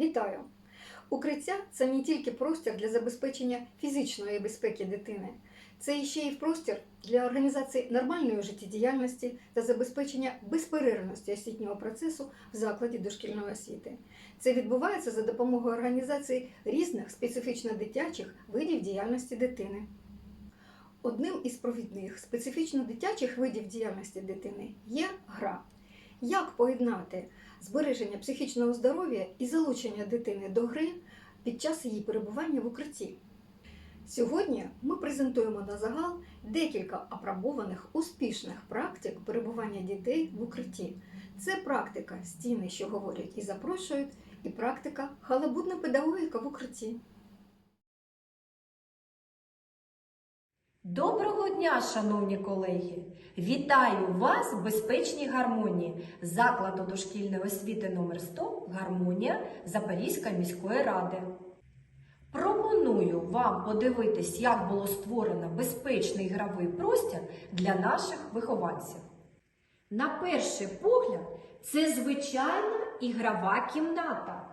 Вітаю! Укриття це не тільки простір для забезпечення фізичної безпеки дитини, це ще й простір для організації нормальної життєдіяльності та забезпечення безперервності освітнього процесу в закладі дошкільної освіти. Це відбувається за допомогою організації різних специфічно дитячих видів діяльності дитини. Одним із провідних специфічно дитячих видів діяльності дитини є гра. Як поєднати збереження психічного здоров'я і залучення дитини до гри під час її перебування в укритті? Сьогодні ми презентуємо на загал декілька апробованих успішних практик перебування дітей в укритті. Це практика стіни, що говорять і запрошують, і практика халабудна педагогіка в укритті. Доброго дня, шановні колеги! Вітаю вас в безпечній гармонії закладу дошкільної освіти номер 100 Гармонія Запорізької міської ради. Пропоную вам подивитись, як було створено безпечний ігровий простір для наших вихованців. На перший погляд, це звичайна ігрова кімната.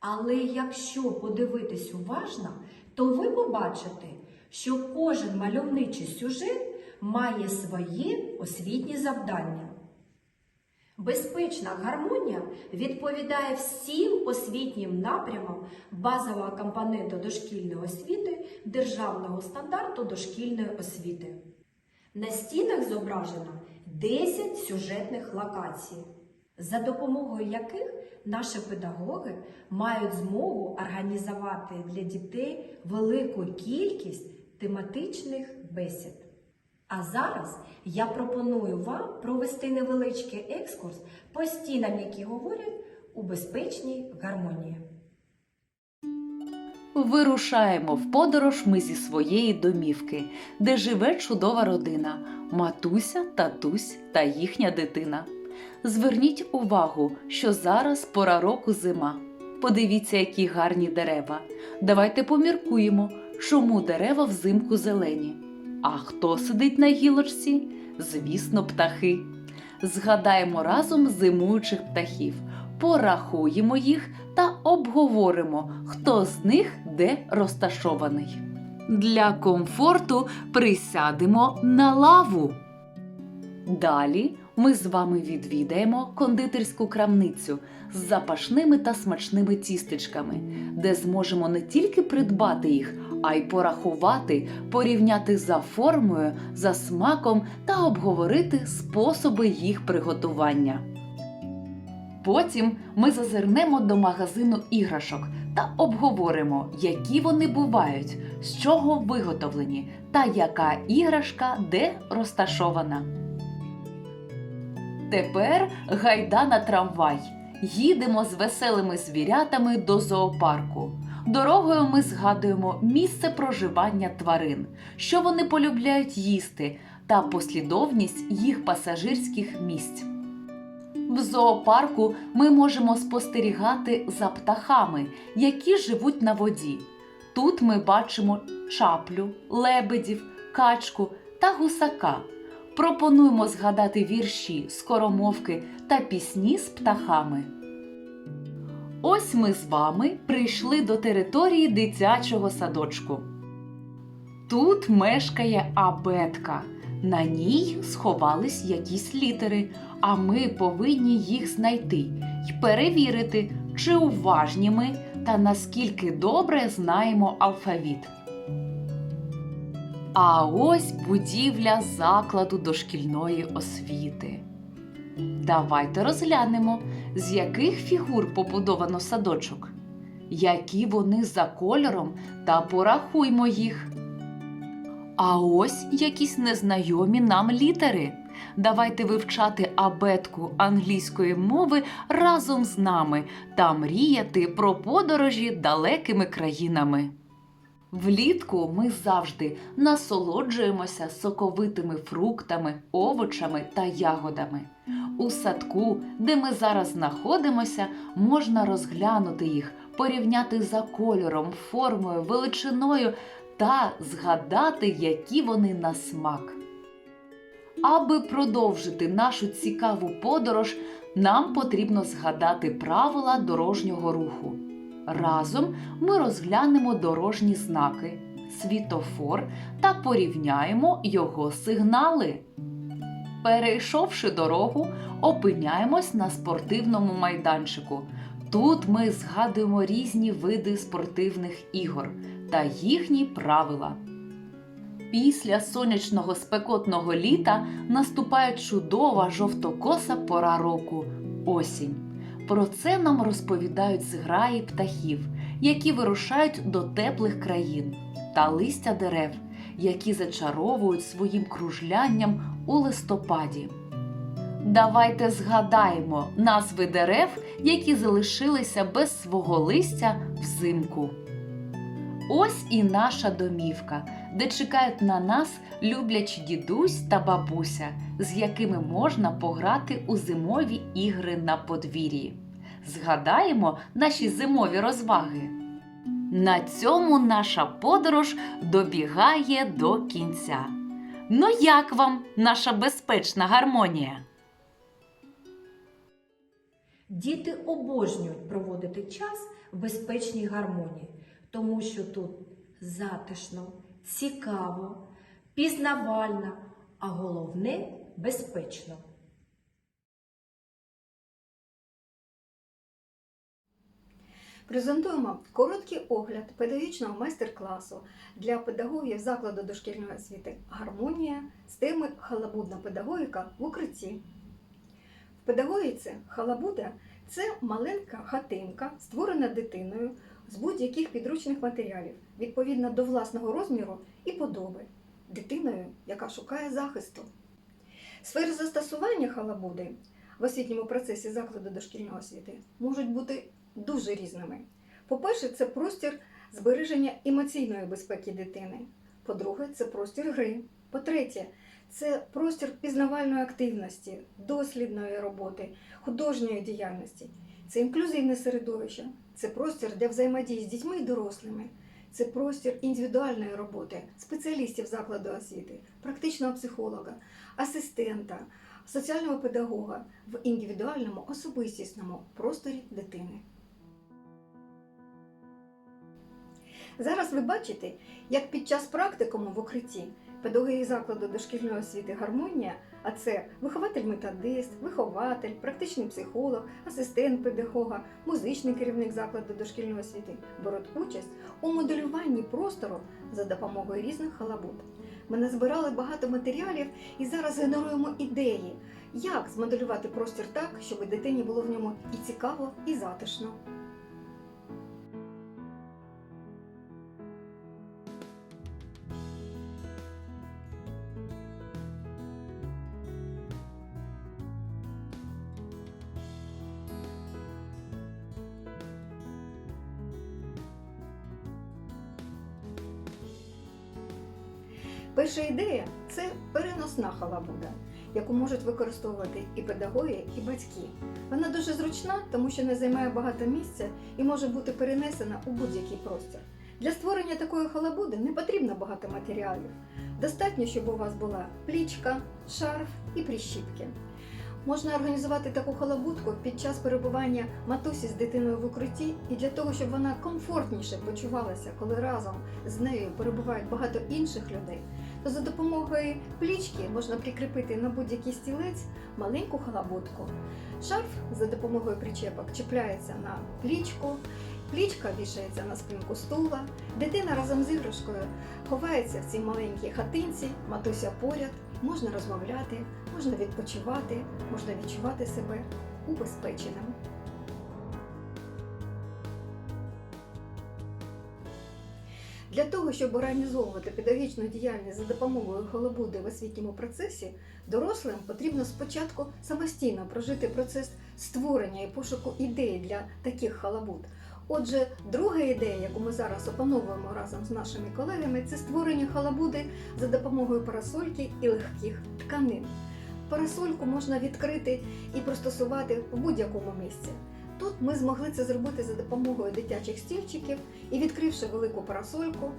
Але якщо подивитись уважно, то ви побачите, що кожен мальовничий сюжет має своє освітні завдання. Безпечна гармонія відповідає всім освітнім напрямам базового компоненту дошкільної освіти державного стандарту дошкільної освіти. На стінах зображено 10 сюжетних локацій, за допомогою яких наші педагоги мають змогу організувати для дітей велику кількість тематичних бесід. А зараз я пропоную вам провести невеличкий екскурс по стінам, які говорять у безпечній гармонії. Вирушаємо в подорож ми зі своєї домівки, де живе чудова родина матуся, татусь та їхня дитина. Зверніть увагу, що зараз пора року зима. Подивіться, які гарні дерева. Давайте поміркуємо, чому дерева взимку зелені. А хто сидить на гілочці? Звісно, птахи. Згадаємо разом зимуючих птахів, порахуємо їх та обговоримо, хто з них де розташований. Для комфорту присядемо на лаву. Далі ми з вами відвідаємо кондитерську крамницю з запашними та смачними тістечками, де зможемо не тільки придбати їх, а й порахувати, порівняти за формою, за смаком та обговорити способи їх приготування. Потім ми зазирнемо до магазину іграшок та обговоримо, які вони бувають, з чого виготовлені та яка іграшка де розташована. Тепер гайда на трамвай. Їдемо з веселими звірятами до зоопарку. Дорогою ми згадуємо місце проживання тварин, що вони полюбляють їсти, та послідовність їх пасажирських місць. В зоопарку ми можемо спостерігати за птахами, які живуть на воді. Тут ми бачимо чаплю, лебедів, качку та гусака. Пропонуємо згадати вірші, скоромовки та пісні з птахами. Ось ми з вами прийшли до території дитячого садочку. Тут мешкає абетка. На ній сховались якісь літери, а ми повинні їх знайти й перевірити, чи уважні ми та наскільки добре знаємо алфавіт. А ось будівля закладу дошкільної освіти. Давайте розглянемо, з яких фігур побудовано садочок, які вони за кольором та порахуймо їх. А ось якісь незнайомі нам літери. Давайте вивчати абетку англійської мови разом з нами та мріяти про подорожі далекими країнами. Влітку ми завжди насолоджуємося соковитими фруктами, овочами та ягодами. У садку, де ми зараз знаходимося, можна розглянути їх, порівняти за кольором, формою, величиною та згадати, які вони на смак. Аби продовжити нашу цікаву подорож, нам потрібно згадати правила дорожнього руху. Разом ми розглянемо дорожні знаки, світофор та порівняємо його сигнали. Перейшовши дорогу, опиняємось на спортивному майданчику. Тут ми згадуємо різні види спортивних ігор та їхні правила. Після сонячного спекотного літа наступає чудова жовтокоса пора року осінь. Про це нам розповідають зграї птахів, які вирушають до теплих країн, та листя дерев, які зачаровують своїм кружлянням у листопаді. Давайте згадаємо назви дерев, які залишилися без свого листя взимку. Ось і наша домівка, де чекають на нас люблячі дідусь та бабуся, з якими можна пограти у зимові ігри на подвір'ї. Згадаємо наші зимові розваги. На цьому наша подорож добігає до кінця. Ну як вам наша безпечна гармонія? Діти обожнюють проводити час в безпечній гармонії, тому що тут затишно, цікаво, пізнавально, а головне безпечно. Презентуємо короткий огляд педагогічного майстер-класу для педагогів закладу дошкільної освіти Гармонія з теми Халабудна педагогіка в укритті. В педагогіці халабуда це маленька хатинка, створена дитиною з будь-яких підручних матеріалів, відповідно до власного розміру і подоби, дитиною, яка шукає захисту. Сфери застосування халабуди в освітньому процесі закладу дошкільної освіти можуть бути дуже різними. По-перше, це простір збереження емоційної безпеки дитини. По-друге, це простір гри. По-третє, це простір пізнавальної активності, дослідної роботи, художньої діяльності. Це інклюзивне середовище, це простір для взаємодії з дітьми і дорослими. Це простір індивідуальної роботи, спеціалістів закладу освіти, практичного психолога, асистента, соціального педагога в індивідуальному особистісному просторі дитини. Зараз ви бачите, як під час практикуму в укритті педагоги закладу дошкільної освіти гармонія, а це вихователь-методист, вихователь, практичний психолог, асистент педагога, музичний керівник закладу дошкільної освіти беруть участь у моделюванні простору за допомогою різних халабут. Ми назбирали багато матеріалів і зараз генеруємо ідеї, як змоделювати простір так, щоб дитині було в ньому і цікаво, і затишно. Перша ідея це переносна халабуда, яку можуть використовувати і педагоги, і батьки. Вона дуже зручна, тому що не займає багато місця і може бути перенесена у будь-який простір. Для створення такої халабуди не потрібно багато матеріалів. Достатньо, щоб у вас була плічка, шарф і прищіпки. Можна організувати таку халабудку під час перебування матусі з дитиною в укритті і для того, щоб вона комфортніше почувалася, коли разом з нею перебувають багато інших людей, то за допомогою плічки можна прикріпити на будь-який стілець маленьку халабудку. Шарф за допомогою причепок чіпляється на плічку, плічка вішається на спинку стула, дитина разом з іграшкою ховається в цій маленькій хатинці, матуся поряд, можна розмовляти, можна відпочивати, можна відчувати себе убезпеченим. Для того, щоб організовувати педагогічну діяльність за допомогою голобуди в освітньому процесі, дорослим потрібно спочатку самостійно прожити процес створення і пошуку ідей для таких халабуд. Отже, друга ідея, яку ми зараз опановуємо разом з нашими колегами, це створення халабуди за допомогою парасольки і легких тканин. Парасольку можна відкрити і пристосувати в будь-якому місці. Тут ми змогли це зробити за допомогою дитячих стільчиків і відкривши велику парасольку,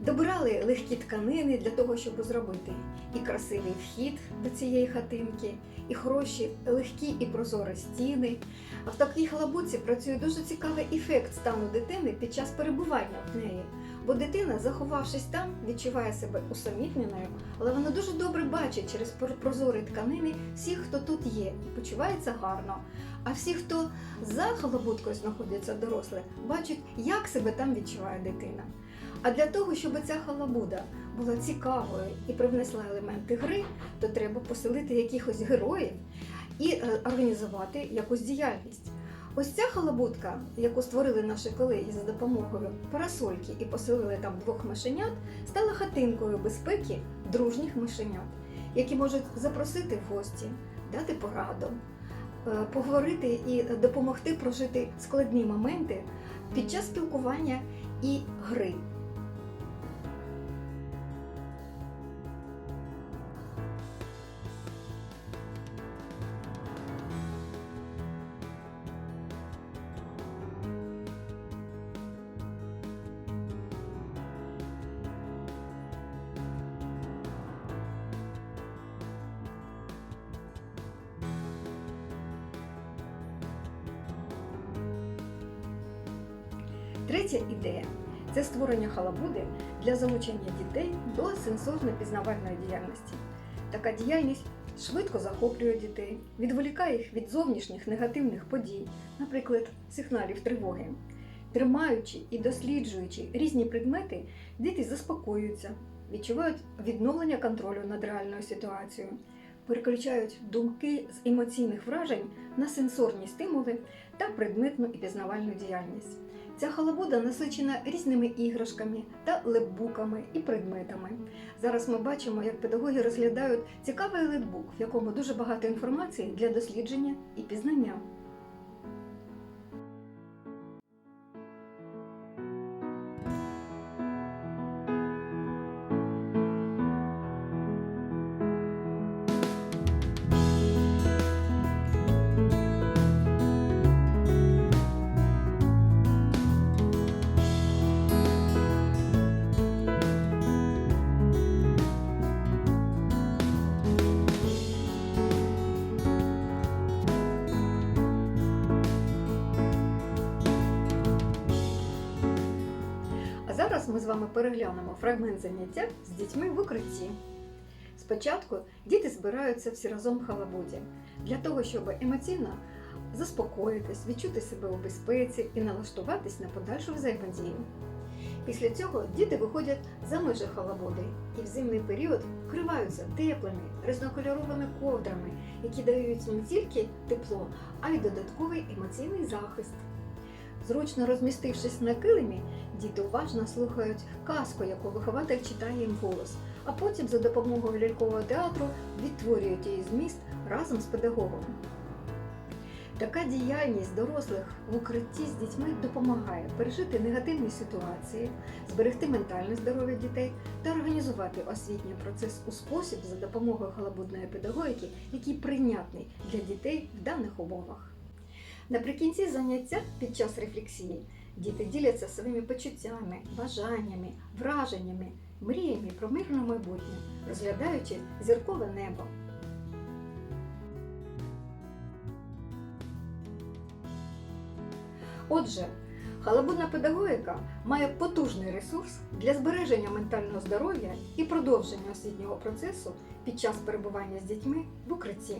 Добирали легкі тканини для того, щоб зробити і красивий вхід до цієї хатинки, і хороші, легкі і прозорі стіни. А в такій халабуці працює дуже цікавий ефект стану дитини під час перебування в неї. Бо дитина, заховавшись там, відчуває себе усамітненою, але вона дуже добре бачить через прозорі тканини всіх, хто тут є, і почувається гарно. А всі, хто за халабуткою знаходяться дорослі, бачать, як себе там відчуває дитина. А для того, щоб ця халабуда була цікавою і привнесла елементи гри, то треба поселити якихось героїв і е, організувати якусь діяльність. Ось ця халабутка, яку створили наші колеги за допомогою парасольки і поселили там двох мишенят, стала хатинкою безпеки дружніх мишенят, які можуть запросити в гості, дати пораду, е, поговорити і допомогти прожити складні моменти під час спілкування і гри. Третя ідея це створення халабуди для залучення дітей до сенсорно-пізнавальної діяльності. Така діяльність швидко захоплює дітей, відволікає їх від зовнішніх негативних подій, наприклад, сигналів тривоги. Тримаючи і досліджуючи різні предмети, діти заспокоюються, відчувають відновлення контролю над реальною ситуацією, переключають думки з емоційних вражень на сенсорні стимули та предметну і пізнавальну діяльність. Ця халабуда насичена різними іграшками та лепбуками і предметами. Зараз ми бачимо, як педагоги розглядають цікавий лепбук, в якому дуже багато інформації для дослідження і пізнання. Ми з вами переглянемо фрагмент заняття з дітьми в укритті. Спочатку діти збираються всі разом в халабуді для того, щоб емоційно заспокоїтись, відчути себе у безпеці і налаштуватись на подальшу взаємодію. Після цього діти виходять за межі халабуди і в зимний період вкриваються теплими, різнокольоровими ковдрами, які дають не тільки тепло, а й додатковий емоційний захист. Зручно розмістившись на килимі, діти уважно слухають казку, яку вихователь читає їм голос, а потім за допомогою лялькового театру відтворюють її зміст разом з педагогом. Така діяльність дорослих в укритті з дітьми допомагає пережити негативні ситуації, зберегти ментальне здоров'я дітей та організувати освітній процес у спосіб за допомогою халабудної педагогіки, який прийнятний для дітей в даних умовах. Наприкінці заняття під час рефлексії діти діляться своїми почуттями, бажаннями, враженнями, мріями про мирне майбутнє, розглядаючи зіркове небо. Отже, халабудна педагогіка має потужний ресурс для збереження ментального здоров'я і продовження освітнього процесу під час перебування з дітьми в укритті.